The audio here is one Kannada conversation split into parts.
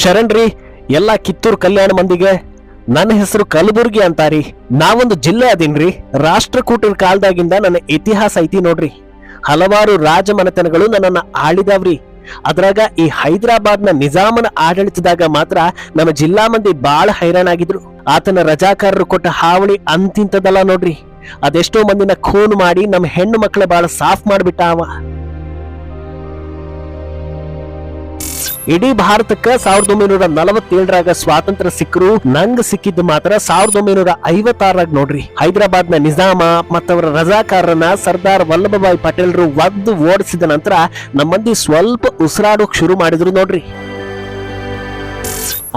ಶರಣ್ರಿ ಎಲ್ಲ ಕಿತ್ತೂರು ಕಲ್ಯಾಣ ಮಂದಿಗೆ ನನ್ನ ಹೆಸರು ಕಲಬುರ್ಗಿ ಅಂತಾರಿ. ನಾವೊಂದು ಜಿಲ್ಲೆ ಅದೀನ್ರಿ. ರಾಷ್ಟ್ರಕೂಟರ ಕಾಲದಾಗಿಂದ ನನ್ನ ಇತಿಹಾಸ ಐತಿ ನೋಡ್ರಿ. ಹಲವಾರು ರಾಜಮನೆತನಗಳು ನನ್ನನ್ನ ಆಳಿದಾವ್ರಿ. ಅದ್ರಾಗ ಈ ಹೈದರಾಬಾದ್ನ ನಿಜಾಮನ ಆಡಳಿತದಾಗ ಮಾತ್ರ ನಮ್ಮ ಜಿಲ್ಲಾ ಮಂದಿ ಬಾಳ ಹೈರಾಣಾಗಿದ್ರು. ಆತನ ರಜಾಕಾರರು ಕೊಟ್ಟ ಹಾವಳಿ ಅಂತಿಂತದಲ್ಲ ನೋಡ್ರಿ. ಅದೆಷ್ಟೋ ಮಂದಿನ ಖೂನ್ ಮಾಡಿ ನಮ್ಮ ಹೆಣ್ಣು ಮಕ್ಕಳ ಬಾಳ ಸಾಫ್ ಮಾಡ್ಬಿಟ್ಟ ಅವ. ಇಡೀ ಭಾರತಕ್ಕೆ ಸಾವಿರದ ಒಂಬೈನೂರ ನಲವತ್ತೇಳರಾಗ ಸ್ವಾತಂತ್ರ್ಯ ಸಿಕ್ಕರು. ನಂಗ್ ಸಿಕ್ಕಿದ್ದು ಮಾತ್ರ ಸಾವಿರದ ಒಂಬೈನೂರ ಐವತ್ತಾರಾಗ ನೋಡ್ರಿ. ಹೈದರಾಬಾದ್ನ ನಿಜಾಮ ಮತ್ತವರ ರಜಾಕಾರರನ್ನ ಸರ್ದಾರ್ ವಲ್ಲಭಭಾಯಿ ಪಟೇಲ್ರು ಒದ್ದು ಓಡಿಸಿದ ನಂತರ ನಮ್ಮಂದಿ ಸ್ವಲ್ಪ ಉಸಿರಾಡೋಕ್ ಶುರು ಮಾಡಿದ್ರು ನೋಡ್ರಿ.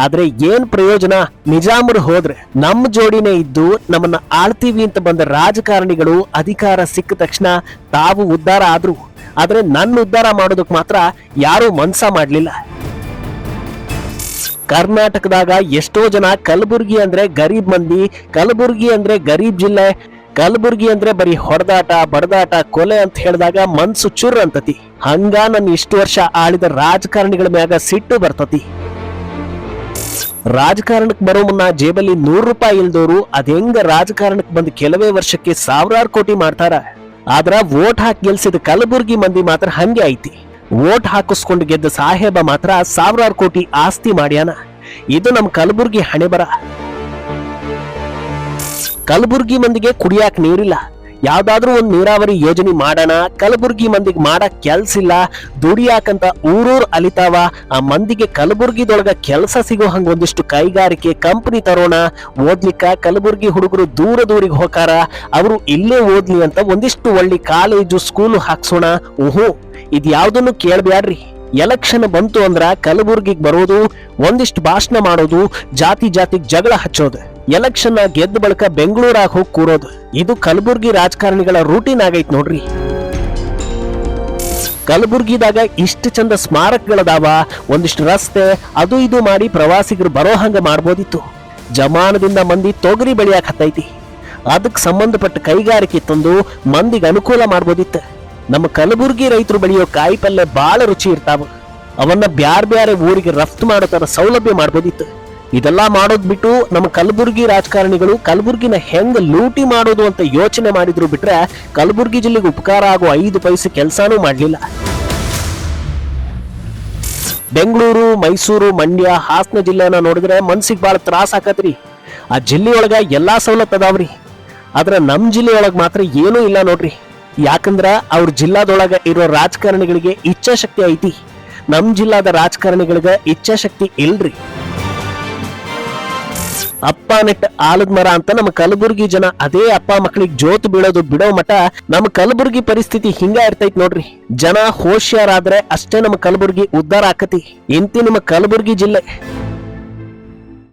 ಆದ್ರೆ ಏನ್ ಪ್ರಯೋಜನ? ನಿಜಾಮರು ಹೋದ್ರೆ ನಮ್ಮ ಜೋಡಿನೇ ಇದ್ದು ನಮ್ಮನ್ನ ಆಳ್ತೀವಿ ಅಂತ ಬಂದ ರಾಜಕಾರಣಿಗಳು ಅಧಿಕಾರ ಸಿಕ್ಕ ತಕ್ಷಣ ತಾವು ಉದ್ಧಾರ ಆದ್ರು. ಆದ್ರೆ ನನ್ನ ಉದ್ಧಾರ ಮಾಡೋದಕ್ ಮಾತ್ರ ಯಾರೂ ಮನ್ಸ ಮಾಡ್ಲಿಲ್ಲ. ಕರ್ನಾಟಕದಾಗ ಎಷ್ಟೋ ಜನ ಕಲಬುರ್ಗಿ ಅಂದ್ರೆ ಗರೀಬ್ ಮಂದಿ, ಕಲಬುರ್ಗಿ ಅಂದ್ರೆ ಗರೀಬ್ ಜಿಲ್ಲೆ, ಕಲಬುರ್ಗಿ ಅಂದ್ರೆ ಬರೀ ಹೊಡೆದಾಟ, ಬಡದಾಟ, ಕೊಲೆ ಅಂತ ಹೇಳಿದಾಗ ಮನ್ಸು ಚುರ್ ಅಂತತಿ. ಹಂಗ ನನ್ನ ಇಷ್ಟು ವರ್ಷ ಆಳಿದ ರಾಜಕಾರಣಿಗಳ ಮ್ಯಾಗ ಸಿಟ್ಟು ಬರ್ತತಿ. ರಾಜಕಾರಣಕ್ಕೆ ಬರೋ ಮುನ್ನ ಜೇಬಲ್ಲಿ ನೂರು ರೂಪಾಯಿ ಇಲ್ದೋರು ಅದೆಂಗ ರಾಜಕಾರಣಕ್ಕೆ ಬಂದು ಕೆಲವೇ ವರ್ಷಕ್ಕೆ ಸಾವಿರಾರು ಕೋಟಿ ಮಾಡ್ತಾರ. ಆದ್ರ ವೋಟ್ ಹಾಕಿ ಗೆಲ್ಸಿದ ಕಲಬುರ್ಗಿ ಮಂದಿ ಮಾತ್ರ ಹಂಗೆ ಐತಿ. ವೋಟ್ ಹಾಕಿಸ್ಕೊಂಡು ಗೆದ್ದ ಸಾಹೇಬ ಮಾತ್ರ ಸಾವಿರಾರು ಕೋಟಿ ಆಸ್ತಿ ಮಾಡ್ಯಾನ. ಇದು ನಮ್ಮ ಕಲಬುರ್ಗಿ ಹಣೆ ಬರ ಕಲಬುರ್ಗಿ ಮಂದಿಗೆ ಕುಡಿಯಾಕ ನೀರಿಲ್ಲ. ಯಾವ್ದಾದ್ರೂ ಒಂದ್ ನೀರಾವರಿ ಯೋಜನೆ ಮಾಡೋಣ, ಕಲಬುರ್ಗಿ ಮಂದಿಗೆ ಮಾಡಕ್ ಕೆಲ್ಸ ಇಲ್ಲ, ದುಡಿಯಾಕಂತ ಊರೂರ್ ಅಲಿತಾವ, ಆ ಮಂದಿಗೆ ಕಲಬುರ್ಗಿದೊಳಗ ಕೆಲಸ ಸಿಗೋ ಹಂಗ ಒಂದಿಷ್ಟು ಕೈಗಾರಿಕೆ ಕಂಪನಿ ತರೋಣ, ಓದ್ಲಿಕ್ಕ ಕಲಬುರ್ಗಿ ಹುಡುಗರು ದೂರ ದೂರಿಗೆ ಹೋಗಾರ ಅವರು ಇಲ್ಲೇ ಓದ್ಲಿ ಅಂತ ಒಂದಿಷ್ಟು ಒಳ್ಳೆ ಕಾಲೇಜು, ಸ್ಕೂಲು ಹಾಕ್ಸೋಣ, ಓಹೋ, ಇದ್ಯಾವುದನ್ನು ಯಾವ್ದನ್ನು ಕೇಳ್ಬ್ಯಾಡ್ರಿ. ಎಲೆಕ್ಷನ್ ಬಂತು ಅಂದ್ರ ಕಲಬುರ್ಗಿಗೆ ಬರೋದು ಒಂದಿಷ್ಟು ಭಾಷಣ ಮಾಡೋದು, ಜಾತಿ ಜಾತಿಗ್ ಜಗಳ ಹಚ್ಚೋದು ಎಲೆಕ್ಷನ್ ಗೆದ್ದ ಬಳಿಕ ಬೆಂಗಳೂರಾಗ ಹೋಗಿ ಕೂರೋದು, ಇದು ಕಲಬುರ್ಗಿ ರಾಜಕಾರಣಿಗಳ ರೂಟೀನ್ ಆಗೈತ್ ನೋಡ್ರಿ. ಕಲಬುರ್ಗಿದಾಗ ಇಷ್ಟು ಚಂದ ಸ್ಮಾರಕಗಳದಾವ, ಒಂದಿಷ್ಟು ರಸ್ತೆ, ಅದು ಇದು ಮಾಡಿ ಪ್ರವಾಸಿಗರು ಬರೋ ಹಂಗ ಮಾಡ್ಬೋದಿತ್ತು. ಜಮಾನದಿಂದ ಮಂದಿ ತೊಗರಿ ಬೆಳೆಯಕ್ಕೆ ಹತ್ತೈತಿ. ಅದಕ್ಕೆ ಸಂಬಂಧಪಟ್ಟ ಕೈಗಾರಿಕೆ ತಂದು ಮಂದಿಗೆ ಅನುಕೂಲ ಮಾಡ್ಬೋದಿತ್ತು. ನಮ್ಮ ಕಲಬುರ್ಗಿ ರೈತರು ಬೆಳೆಯೋ ಕಾಯಿ ಬಾಳ ರುಚಿ ಇರ್ತಾವ. ಅವನ್ನ ಬ್ಯಾರ್ ಬ್ಯಾರೆ ಊರಿಗೆ ರಫ್ತು ಮಾಡೋ ತರ ಸೌಲಭ್ಯ ಮಾಡ್ಬೋದಿತ್ತು. ಇದೆಲ್ಲಾ ಮಾಡೋದ್ ಬಿಟ್ಟು ನಮ್ಮ ಕಲಬುರ್ಗಿ ರಾಜಕಾರಣಿಗಳು ಕಲಬುರ್ಗಿನ ಹೆಂಗ್ ಲೂಟಿ ಮಾಡೋದು ಅಂತ ಯೋಚನೆ ಮಾಡಿದ್ರು ಬಿಟ್ರೆ ಕಲಬುರ್ಗಿ ಜಿಲ್ಲೆಗೆ ಉಪಕಾರ ಆಗೋ ಐದು ಪೈಸೆ ಕೆಲಸನೂ ಮಾಡಲಿಲ್ಲ. ಬೆಂಗಳೂರು, ಮೈಸೂರು, ಮಂಡ್ಯ, ಹಾಸನ ಜಿಲ್ಲೆನ ನೋಡಿದ್ರೆ ಮನ್ಸಿಗೆ ಬಹಳ ತ್ರಾಸ ಆಕತ್ರಿ. ಆ ಜಿಲ್ಲೆಯೊಳಗ ಎಲ್ಲಾ ಸವಲತ್ತು ಅದಾವ್ರಿ. ಆದ್ರೆ ನಮ್ ಜಿಲ್ಲೆಯೊಳಗ ಮಾತ್ರ ಏನೂ ಇಲ್ಲ ನೋಡ್ರಿ. ಯಾಕಂದ್ರ ಅವ್ರ ಜಿಲ್ಲಾದೊಳಗ ಇರೋ ರಾಜಕಾರಣಿಗಳಿಗೆ ಇಚ್ಛಾಶಕ್ತಿ ಐತಿ. ನಮ್ ಜಿಲ್ಲಾದ ರಾಜಕಾರಣಿಗಳಿಗೆ ಇಚ್ಛಾಶಕ್ತಿ ಇಲ್ರಿ. ಅಪ್ಪ ನೆಟ್ಟ ಆಲದ ಮರ ಅಂತ ನಮ್ಮ ಕಲಬುರ್ಗಿ ಜನ ಅದೇ ಅಪ್ಪ ಮಕ್ಕಳಿಗೆ ಜೋತು ಬೀಳೋದು ಬಿಡೋ ಮಠ ನಮ್ಮ ಕಲಬುರ್ಗಿ ಪರಿಸ್ಥಿತಿ ಹಿಂಗ ಇರ್ತೈತ್ ನೋಡ್ರಿ. ಜನ ಹೋಶಿಯಾರಾದ್ರೆ ಅಷ್ಟೇ ನಮ್ಮ ಕಲಬುರ್ಗಿ ಉದ್ದಾರ ಆಕತಿ. ಇಂತಿ ನಮ್ಮ ಕಲಬುರ್ಗಿ ಜಿಲ್ಲೆ.